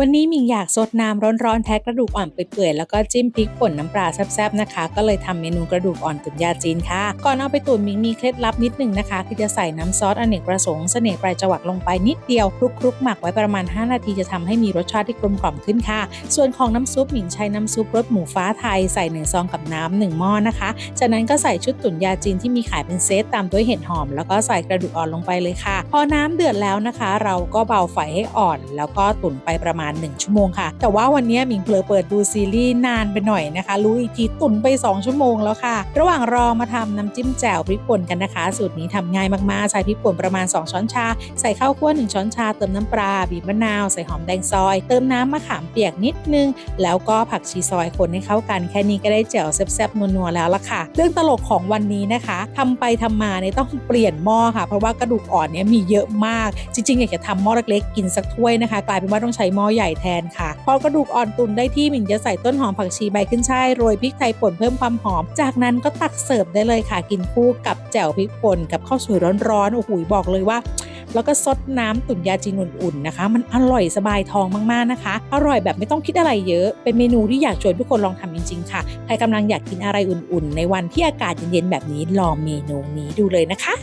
วันนี้มิงอยากซดน้ำร้อนๆแท้กกระดูกอ่อนเปื่อยๆแล้วก็จิ้มพริกป่นน้ำปลาแซ่บๆนะคะ ก็เลยทำเมนูกระดูกอ่อนตุ๋นยาจีนค่ะ ก่อนเอาไปตุ๋นมิงมีเคล็ดลับนิดหนึงนะคะ คือจะใส่น้ำซอสอเนกประสงค์เสน่ห์ปลายจวักลงไปนิดเดียวคลุกๆหมักไว้ประมาณ 5 นาทีจะทำให้มีรสชาติที่กลมกล่อมขึ้นค่ะ ส่วนของน้ำซุปมิงใช้น้ำซุปรสหมูฟ้าไทยใส่หนึ่งซองกับน้ำหนึ่งหม้อนะคะ จากนั้นก็ใส่ชุดตุ๋นยาจีนที่มีขายเป็นเซตตามด้วยเห็ดหอม แล้วก็ใส่กระดูกอ่อนลงไปเลยค่ะ พอน้ำเดือดแล้วนะคะ เราก็เบาไฟให้อ่อน แล้วก็ตุ๋นไปประมาณ1 ชั่วโมงค่ะ แต่ว่าวันนี้หมิงเผลอเปิดดูซีรีส์นานไปหน่อยนะคะ รู้อีกทีตุ๋นไป 2 ชั่วโมงแล้วค่ะ ระหว่างรอมาทำน้ำจิ้มแจ่วพริกป่นกันนะคะ สูตรนี้ทำง่ายมากๆ ใส่พริกป่นประมาณ 2 ช้อนชา ใส่ข้าวคั่ว1ช้อนชา เติมน้ำปลา บีบมะนาว ใส่หอมแดงซอย เติมน้ำมะขามเปียกนิดนึง แล้วก็ผักชีซอยคนให้เข้ากัน แค่นี้ก็ได้แจ่วแซ่บๆนัวๆแล้วล่ะค่ะ เรื่องตลกของวันนี้นะคะทำไปทำมาเนี่ยต้องเปลี่ยนหม้อค่ะ เพราะว่ากระดูกอ่อนเนี่ยมีเยอะมาก จริงๆอยากจะทำหม้อเล็กๆกินสักถ้วยนะคะ กลายเป็นว่าต้องใช้หม้อใหญ่แทนค่ะ พอกระดูกอ่อนตุนได้ที่หมิงจะใส่ต้นหอมผักชีใบขึ้นช่ายโรยพริกไทยป่นเพิ่มความหอม จากนั้นก็ตักเสิร์ฟได้เลยค่ะ กินคู่กับแจ่วพริกป่นกับข้าวสวยร้อนๆโอ้โหบอกเลยว่าแล้วก็ซดน้ำตุ๋นยาจีนอุ่นๆนะคะ มันอร่อยสบายท้องมากๆนะคะ อร่อยแบบไม่ต้องคิดอะไรเยอะ เป็นเมนูที่อยากชวนทุกคนลองทำจริงๆค่ะ ใครกำลังอยากกินอะไรอุ่นๆ ในวันที่อากาศเย็นๆแบบนี้ลองเมนูนี้ดูเลยนะคะ